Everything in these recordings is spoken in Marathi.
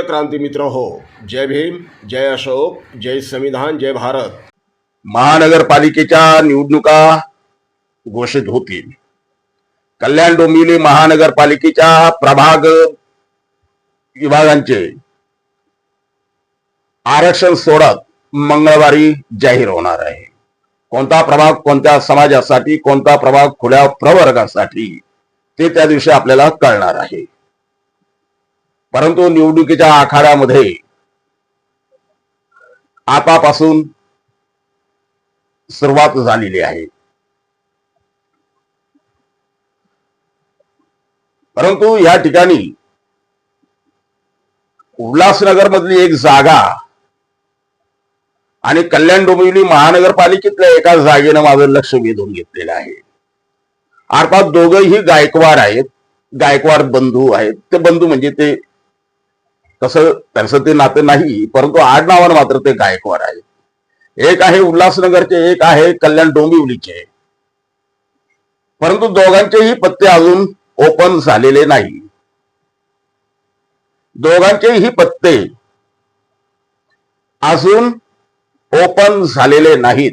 प्रिय क्रांती मित्र हो जय भीम जय अशोक जय संविधान जय भारत. महानगरपालिकेच्या निवडणुका घोषित होतील. कल्याण डोंबिवली महानगरपालिकेच्या प्रभाग विभागांचे आरक्षण सोडत मंगळवारी जाहीर होणार आहे. कोणता प्रभाग कोणत्या समाजासाठी कोणता प्रभाग खुल्या प्रवर्गासाठी ते त्या दिवशी आपल्याला कळणार आहे. परंतु निवडणुकीच्या आखाड्यामध्ये आतापासून सुरुवात झालेली आहे. परंतु या ठिकाणी उल्हासनगर मधली एक जागा आणि कल्याण डोंबिवली महानगरपालिकेतल्या एका जागेनं माझं लक्ष वेधून घेतलेलं आहे. अर्थात दोघंही गायकवाड आहेत गायकवाड बंधू आहेत. ते बंधू म्हणजे ते तसं त्यांचं ते नातं नाही परंतु आडनावानं मात्र ते गायकवाड आहेत. एक आहे उल्हासनगरचे एक आहे कल्याण डोंबिवलीचे. परंतु दोघांचेही पत्ते अजून ओपन झालेले नाही. दोघांचेही पत्ते अजून ओपन झालेले नाहीत.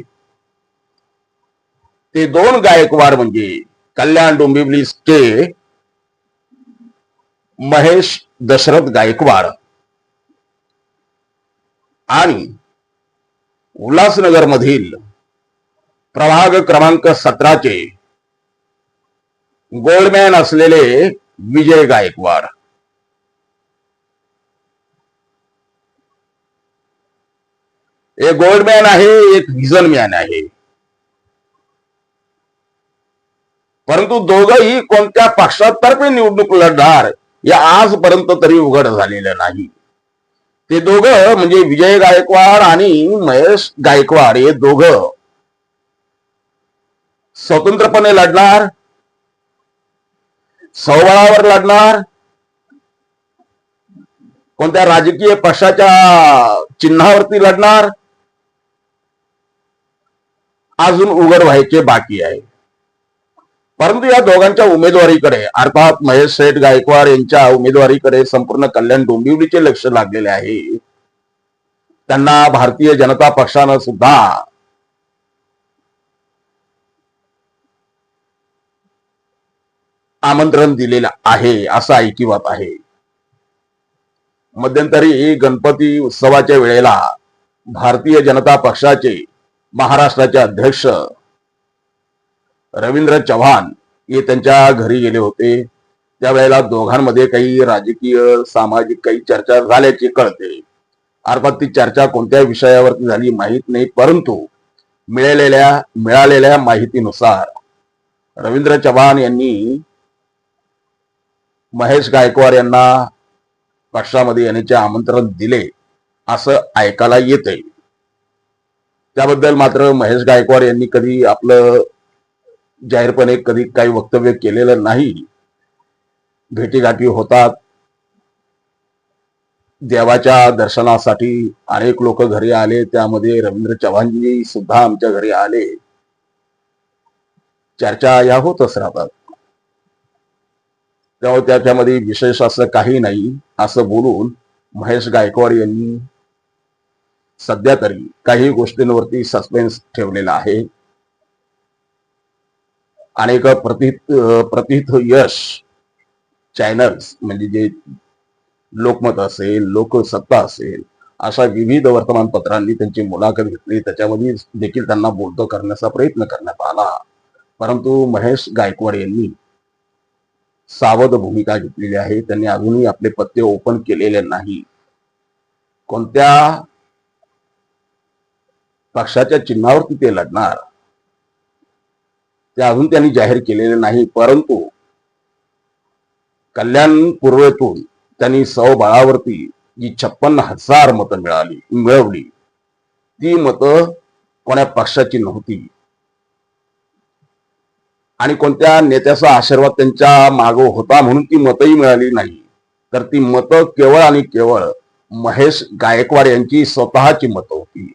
ते दोन गायकवाड म्हणजे कल्याण डोंबिवलीचे महेश दशरथ गायकवाड. आणि उल्हासनगर मधील प्रभाग क्रमांक सतराचे गोल्डमॅन असलेले विजय गायकवाड. एक गोल्डमॅन आहे एक व्हिजन मॅन आहे. परंतु दोघंही कोणत्या पक्षातर्फे निवडणूक लढणार या आजपर्यंत तरी उघड झालेलं नाही. ते दोघं म्हणजे विजय गायकवाड आणि महेश गायकवाड हे दोघं स्वतंत्रपणे लढणार स्वबळावर लढणार कोणत्या राजकीय पक्षाच्या चिन्हावरती लढणार अजून उघड व्हायचे बाकी आहे. परंतु या दोघांच्या उमेदवारीकडे अर्थात महेश शेठ गायकवाड यांच्या उमेदवारीकडे संपूर्ण कल्याण डोंबिवलीचे लक्ष लागलेले आहे. त्यांना भारतीय जनता पक्षानं सुद्धा आमंत्रण दिलेलं आहे असं ऐकिवात आहे. मध्यंतरी गणपती उत्सवाच्या वेळेला भारतीय जनता पक्षाचे महाराष्ट्राचे अध्यक्ष रवींद्र चव्हाण हे त्यांच्या घरी गेले होते. त्यावेळेला दोघांमध्ये काही राजकीय सामाजिक काही चर्चा झाल्याचे कळते. अर्थात ती चर्चा कोणत्या विषयावरती झाली माहीत नाही परंतु मिळालेल्या मिळालेल्या माहितीनुसार रवींद्र चव्हाण यांनी महेश गायकवाड यांना पक्षामध्ये येण्याचे आमंत्रण दिले असं ऐकायला येते त्याबद्दल मात्र महेश गायकवाड यांनी कधी आपलं जाहीरपणे कधी काही वक्तव्य केलेलं नाही. भेटीगाठी होतात. देवाच्या दर्शनासाठी अनेक लोक घरी आले. त्यामध्ये रवींद्र चव्हाणजी सुद्धा आमच्या घरी आले. चर्चा या होतच राहतात. तेव्हा त्याच्यामध्ये विशेष असं काही नाही. असं बोलून महेश गायकवाड यांनी सध्या तरी काही गोष्टींवरती सस्पेन्स ठेवलेला आहे. अनेक प्रतीत प्रतीत यश चॅनल्स म्हणजे जे लोकमत असेल लोकसत्ता असेल अशा विविध वर्तमानपत्रांनी त्यांची मुलाखत घेतली. त्याच्यामध्ये देखील त्यांना बोलतो करण्याचा प्रयत्न करण्यात आला. परंतु महेश गायकवाड यांनी सावध भूमिका घेतलेली आहे. त्यांनी अजूनही आपले पत्ते ओपन केलेले नाही. कोणत्या पक्षाच्या चिन्हावरती ते लढणार? ते अजून त्यांनी जाहीर केलेले नाही परंतु कल्याण पूर्वेतून त्यांनी बळावरती जी छप्पन्न हजार मतं मिळाली मिळवली ती मतं कोण्या पक्षाची नव्हती. आणि कोणत्या नेत्याचा आशीर्वाद त्यांच्या मागो होता म्हणून ती मतही मिळाली नाही. तर ती मतं केवळ आणि केवळ महेश गायकवाड यांची स्वतःची मतं होती.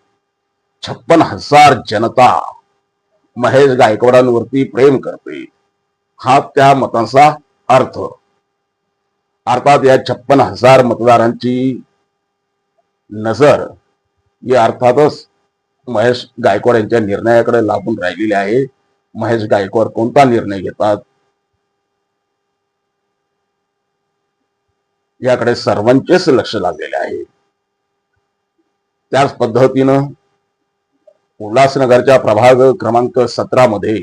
छप्पन हजार जनता महेश गायकवाडांवरती प्रेम करते. हा त्या मतांचा अर्थ. अर्थात या छप्पन हजार मतदारांची नजर ही अर्थातच महेश गायकवाड यांच्या निर्णयाकडे लागून राहिलेली आहे. महेश गायकवाड कोणता निर्णय घेतात? याकडे सर्वांचेच लक्ष लागलेले आहे. त्याच पद्धतीनं उल्हासनगरच्या प्रभाग क्रमांक सतरा मध्ये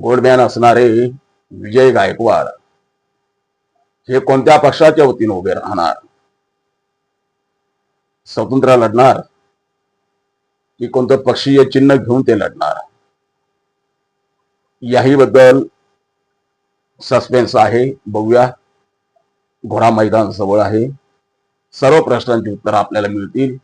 गोल्डमॅन असणारे विजय गायकवाड हे कोणत्या पक्षाच्या वतीने उभे राहणार? स्वतंत्र लढणार? की कोणतं पक्षीय चिन्ह घेऊन ते लढणार? याही बद्दल सस्पेन्स आहे बघूया. घोडा मैदान जवळ आहे. सर्व प्रश्नांची उत्तर आपल्याला मिळतील.